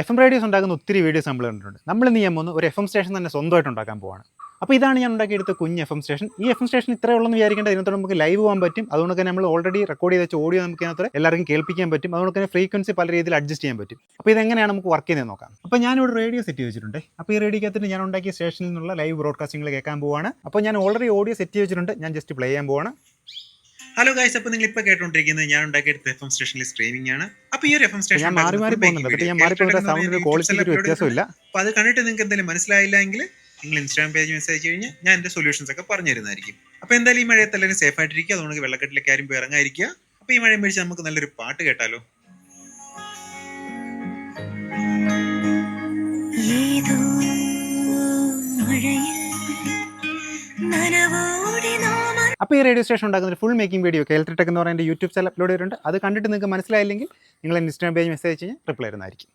F M radios ഉണ്ടാക്കുന്ന ഒത്തിരി videos നമ്മൾ കണ്ടിട്ടുണ്ട്. നമ്മൾ ചെയ്യാൻ പോകുന്ന? ഒരു എഫ് എം സ്റ്റേഷൻ തന്നെ സ്വന്തമായിട്ട് ഉണ്ടാക്കാൻ പോവാണ്. അപ്പോൾ ഇതാണ് ഞാൻ ഉണ്ടാക്കിയെടുത്ത കുഞ്ഞ് എഫ് എം സ്റ്റേഷൻ ഈ എഫ് എം സ്റ്റേഷൻ ഉള്ളെന്ന് വിചാരിക്കേണ്ട. ഇതിനകത്ത് നമുക്ക് ലൈവ് പോകാൻ പറ്റും. അതുകൊണ്ട് തന്നെ നമ്മൾ ഓൾറെഡി റെക്കോർഡ് ചെയ്ത ഓഡിയോ നമുക്ക് ഇതിനകത്ത് എല്ലാവർക്കും കേൾപ്പിക്കാൻ പറ്റും. അതുകൊണ്ട് തന്നെ ഫ്രീക്വൻസി പല രീതിയിൽ അഡ്ജസ്റ്റ് ചെയ്യാൻ പറ്റും. അപ്പോൾ ഇതെങ്ങനെയാണ് നമുക്ക് വർക്ക് ചെയ്യുന്നത് നോക്കാം. അപ്പോൾ ഞാനിവിടെ റേഡിയോ സെറ്റ് വെച്ചിട്ടുണ്ട്. അപ്പോൾ ഈ റേഡിയോ കത്തിന് ഞാൻ ഉണ്ടാക്കിയ സ്റ്റേഷനിൽ നിന്നുള്ള ലൈവ് ബ്രോഡ്കാസ്റ്റിംഗ് കേൾക്കാൻ പോവാണ്. അപ്പോൾ ഞാൻ ഓൾറെഡി ഓഡിയോ സെറ്റ് വെച്ചിട്ടുണ്ട്. ഞാൻ ജസ്റ്റ് പ്ലേ ചെയ്യാൻ പോവാണ്. ഹലോ ഗൈസ് അപ്പോൾ നിങ്ങൾ ഇപ്പോൾ കേട്ടോണ്ടിരിക്കുന്നത് ഞാൻ ഉണ്ടാക്കിയെടുത്ത എഫ് എം സ്റ്റേഷനിൽ സ്ട്രീമിംഗ് ആണ്. അപ്പോൾ ഈ ഒരു എഫ് എം സ്റ്റേഷൻ ഞാൻ മാറി മാറി പോകുന്നുണ്ട്. എന്നിട്ട് ഞാൻ മാറി പോകുന്ന സൗണ്ടിന്റെ ക്വാളിറ്റിക്ക് ഒരു വ്യത്യാസമില്ല. അപ്പോൾ അത് കണ്ടിട്ട് നിങ്ങൾക്ക് എന്തെങ്കിലും മനസ്സിലായില്ലെങ്കിൽ നിങ്ങൾ ഇൻസ്റ്റാഗ്രാം പേജ് മെസ്സേജ് കഴിഞ്ഞാൽ ഞാൻ എന്റെ സൊല്യൂഷൻസ് ഒക്കെ പറഞ്ഞു തരുന്നതായിരിക്കും. അപ്പോൾ എന്തായാലും ഈ മഴയത്ത് എല്ലാവരും സേഫ് ആയിട്ടിരിക്കുക. അതുകൊണ്ട് വെള്ളക്കെട്ടിലേക്ക് ആരും പോയി ഇറങ്ങാതിരിക്കുക. അപ്പോൾ ഈ മഴയും പിടിച്ച് നമുക്ക് നല്ലൊരു പാട്ട് കേട്ടാലോ. ഏതോ മഴയിൽ നനവോടി നാം അപ്പോൾ ഈ റേഡിയോ സ്റ്റേഷൻ ഉണ്ടാക്കുന്ന ഫുൾ മേക്കിംഗ് വീഡിയോ കേൾട്ടെക് എന്ന് പറയുന്ന യൂട്യൂബ് ചാനൽ അപ്ലോഡ് ചെയ്തിട്ടുണ്ട്. അത് കണ്ടിട്ട് നിങ്ങൾക്ക് മനസ്സിലായില്ലെങ്കിൽ നിങ്ങൾ ഇൻസ്റ്റാഗ്രാം പേജ് മെസ്സേജ് കഴിഞ്ഞാൽ റിപ്ലൈ തരുന്നതായിരിക്കും.